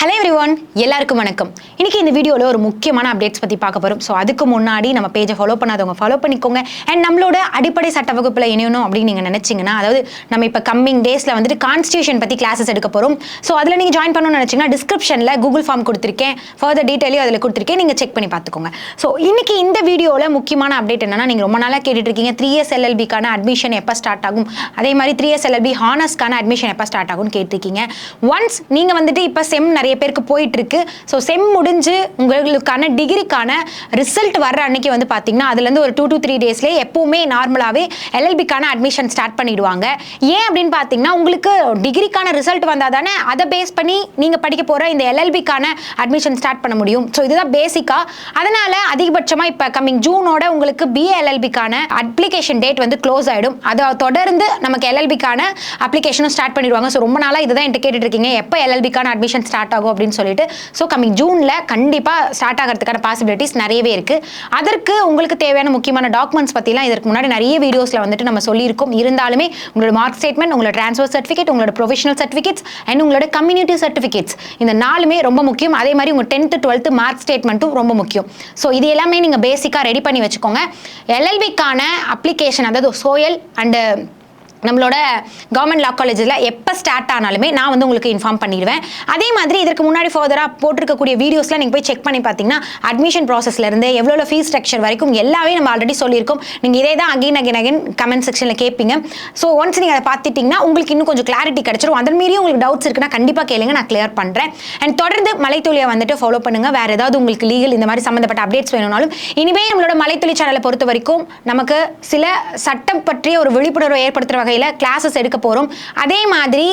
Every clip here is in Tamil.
ஹலோ எவ்ரி ஒன் எல்லாருக்கும் வணக்கம். இன்றைக்கி இந்த வீடியோவில் ஒரு முக்கியமான அப்டேட்ஸ் பற்றி பார்க்க போகிறோம் ஸோ அதுக்கு முன்னாடி நம்ம பேஜை ஃபாலோ பண்ணாதவங்க ஃபாலோ பண்ணிக்கோங்க. அண்ட் நம்மளோட அடிப்படை சட்ட வகுப்பில் இணையணும் அப்படின்னு நீங்கள் நினச்சிங்கன்னா அதாவது நம்ம இப்போ கம்மிங் டேஸில் வந்துட்டு கான்ஸ்டியூஷன் பற்றி கிளாஸஸ் எடுக்க போகிறோம் ஸோ அதில் நீங்கள் ஜாயின் பண்ணணும்னு நினச்சிங்கன்னா டிஸ்கிரிப்ஷனில் கூகுள் ஃபார்ம் கொடுத்துருக்கேன். ஃபர்தர் டீட்டெயிலையும் அதில் கொடுத்துருக்கேன். நீங்கள் செக் பண்ணி பார்த்துக்கோங்க. ஸோ இன்றைக்கி இந்த வீடியோவில் முக்கியமான அப்டேட் என்னென்னா நீங்கள் ரொம்ப நாளாக கேட்டுட்ருக்கீங்க த்ரீ எஸ் எல்எல்பிக்கான அட்மிஷன் எப்போ ஸ்டார்ட் ஆகும்? அதே மாதிரி த்ரீ எஸ் எல்எல்பி ஹானர்ஸ்க்கான அட்மிஷன் எப்போ ஸ்டார்ட் ஆகும்னு கேட்டிருக்கீங்க. ஒன்ஸ் நீங்கள் வந்துட்டு இப்போ செம் நிறைய நிறைய பேருக்கு போயிட்டு இருக்கு ஸோ செம் முடிஞ்சு உங்களுக்கான டிகிரிக்கான ரிசல்ட் வர்ற அன்னைக்கு வந்து பார்த்தீங்கன்னா அதுலேருந்து ஒரு டூ டு த்ரீ டேஸ்லேயே எப்பவுமே நார்மலாகவே எல்எல்பிக்கான அட்மிஷன் ஸ்டார்ட் பண்ணிடுவாங்க. ஏன் அப்படின்னு பார்த்தீங்கன்னா உங்களுக்கு டிகிரிக்கான ரிசல்ட் வந்தால் தானே அதை பேஸ் பண்ணி நீங்கள் படிக்க போகிற இந்த எல்எல்பிக்கான அட்மிஷன் ஸ்டார்ட் பண்ண முடியும். ஸோ இதுதான் பேசிக்காக அதனால அதிகபட்சமாக இப்போ கம்மிங் ஜூனோட உங்களுக்கு பிஏஎல்எல்பிக்கான அப்ளிகேஷன் டேட் வந்து க்ளோஸ் ஆகிடும் அதை தொடர்ந்து நமக்கு எல்எல்பிக்கான அப்ளிகேஷனும் ஸ்டார்ட் பண்ணிடுவாங்க. ஸோ ரொம்ப நாளாக இதுதான் என்கிட்ட கேட்டுட்டு இருக்கீங்க. எப்போ எல்எல்பிக்கான அட்மிஷன் ஸ்டார்ட் ஆகும் அப்படின்னு சொல்லிட்டு. ஸோ கம்மிங் ஜூனில் கண்டிப்பாக ஸ்டார்ட் ஆகிறதுக்கான பாசிபிலிட்டிஸ் நிறையவே இருக்குது அதற்கு உங்களுக்கு தேவையான முக்கியமான டாக்குமெண்ட்ஸ் பற்றிலாம் இதற்கு முன்னாடி நிறைய வீடியோஸில் வந்துட்டு நம்ம சொல்லியிருக்கோம். இருந்தாலுமே உங்களோட மார்க் ஸ்டேட்மெண்ட் உங்களோட ட்ரான்ஸ்ஃபர் சர்டிஃபிகேட் உங்களோட ப்ரொஃபஷனல் சர்டிஃபிகேட்ஸ் அண்ட் உங்களோட கம்யூனிட்டி சர்டிஃபிகேட்ஸ் இந்த நாலுமே ரொம்ப முக்கியம். அதே மாதிரி உங்கள் டென்த்து டுவெல்த்து மார்க் ஸ்டேட்மெண்ட்டும் ரொம்ப முக்கியம். ஸோ இது எல்லாமே நீங்கள் பேசிக்காக ரெடி பண்ணி வச்சுக்கோங்க. எல்எல்பிக்கான அப்ளிகேஷன் அதாவது சோயல் அண்டு நம்மளோட கவர்மெண்ட் லா காலேஜில் எப்போ ஸ்டார்ட் ஆனாலுமே நான் வந்து உங்களுக்கு இன்ஃபார்ம் பண்ணிடுவேன். அதே மாதிரி இதற்கு முன்னாடி ஃபர்தராக போட்டிருக்கக்கூடிய வீடியோஸ்லாம் நீங்கள் போய் செக் பண்ணி பார்த்தீங்கன்னா அட்மிஷன் ப்ராசஸ்லேருந்து எவ்வளோ ஃபீஸ் ஸ்ட்ரக்சர் வரைக்கும் எல்லாமே நம்ம ஆல்ரெடி சொல்லியிருக்கோம். நீங்கள் இதே தான் அகைன் அகைன் அகைன் கமெண்ட் செக்ஷனில் கேட்பீங்க. ஸோ ஒன்ஸ் நீங்கள் அதை பார்த்துட்டிங்கன்னா உங்களுக்கு இன்னும் கொஞ்சம் கிளாரிட்டி கிடச்சிரும். அதன் மீறியும் உங்களுக்கு டவுட்ஸ் இருக்குன்னா கண்டிப்பாக கேளுங்க நான் கிளியர் பண்ணுறேன் அண்ட் தொடர்ந்து மலைத்துளியை வந்துட்டு ஃபாலோ பண்ணுங்கள் வேறு ஏதாவது உங்களுக்கு லீகல் இந்த மாதிரி சம்மந்தப்பட்ட அப்டேட்ஸ் வேணும்னாலும் இனிமே நம்மளோட மலைத்துளி சேனலை பொறுத்த வரைக்கும் நமக்கு சில சட்டம் பற்றிய ஒரு விழிப்புணர்வை ஏற்படுத்துகிற வகையில் கிளாஸஸ் எடுக்க போகிறோம் அதே மாதிரி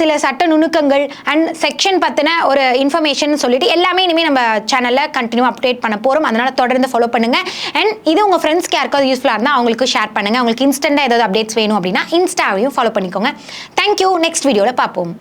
சில சட்ட நுணுக்கங்கள் அண்ட் செக்ஷன் பற்றின ஒரு இன்ஃபர்மேஷன் சொல்லிட்டு எல்லாமே இனிமேல் நம்ம சேனலில் கண்டினியூ அப்டேட் பண்ண போகிறோம் அதனால் தொடர்ந்து ஃபாலோ பண்ணுங்கள் அண்ட் இது உங்கள் ஃப்ரெண்ட்ஸ்க்கு யாருக்காவது யூஸ்ஃபுல்லாக இருந்தால் அவங்களுக்கு ஷேர் பண்ணுங்கள் அவங்களுக்கு இன்ஸ்டண்ட்டாக ஏதாவது அப்டேட்ஸ் வேணும் அப்படின்னா இன்ஸ்டாவையும் ஃபாலோ பண்ணிக்கோங்க. தேங்க்யூ நெக்ஸ்ட் வீடியோவில் பார்ப்போம்.